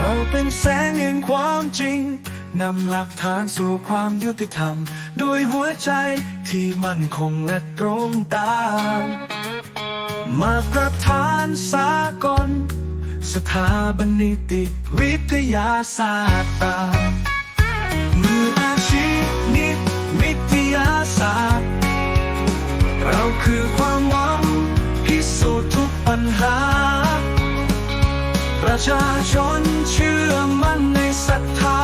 เอาเป็นแสงแห่งความจริง นำหลักฐานสู่ความยุติธรรม ด้วยหัวใจที่มั่นคงและตรงตามมาตรฐานสากล สถาบันนิติวิทยาศาสตร์ ชาชนเชื่อมั่นในศรัทธา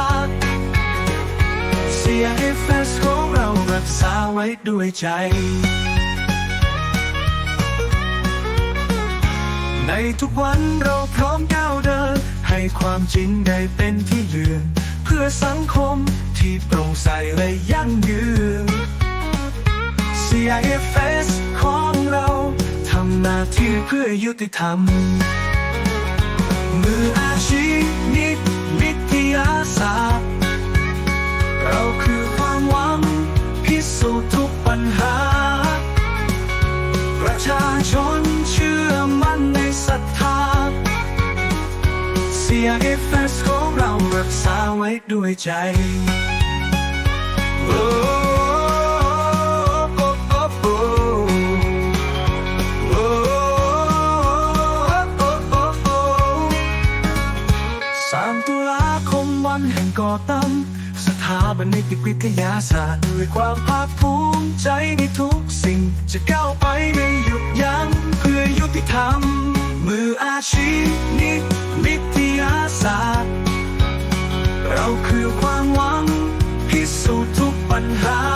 CIFS ของเรารักษาไว้ด้วยใจ ในทุกวันเราพร้อมก้าวเดิน ให้ความจริงได้เป็นที่เยือนเพื่อสังคมที่โปร่งใสและยั่งยืน CIFS ของเราทำหน้าที่เพื่อยุติธรรม มืออาชีพนิตวิทยาศาสตร์ เราคือความหวังพิสูจน์ทุกปัญหา ประชาชนเชื่อมั่นในศรัทธา CIFS ของเรารักษาไว้ด้วยใจ สามตุลาคมวันแห่งก่อตั้งสถาบันนิติวิทยาศาสตร์ด้วยความภาคภูมิใจในทุกสิ่ง จะก้าวไปไม่หยุดยั้งเพื่อยุติธรรม มืออาชีพนิติวิทยาศาสตร์ เราคือความหวังพิสูจน์ทุกปัญหา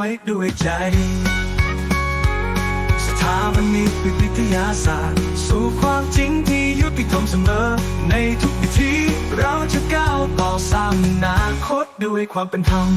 ว้ด้วยใจ สถาบันนิติวิทยาศาสตร์ สู่ความจริงที่ยุติธรรมเสมอ ในทุกวิธีเราจะก้าวต่อสร้างอนาคตด้วยความเป็นธรรม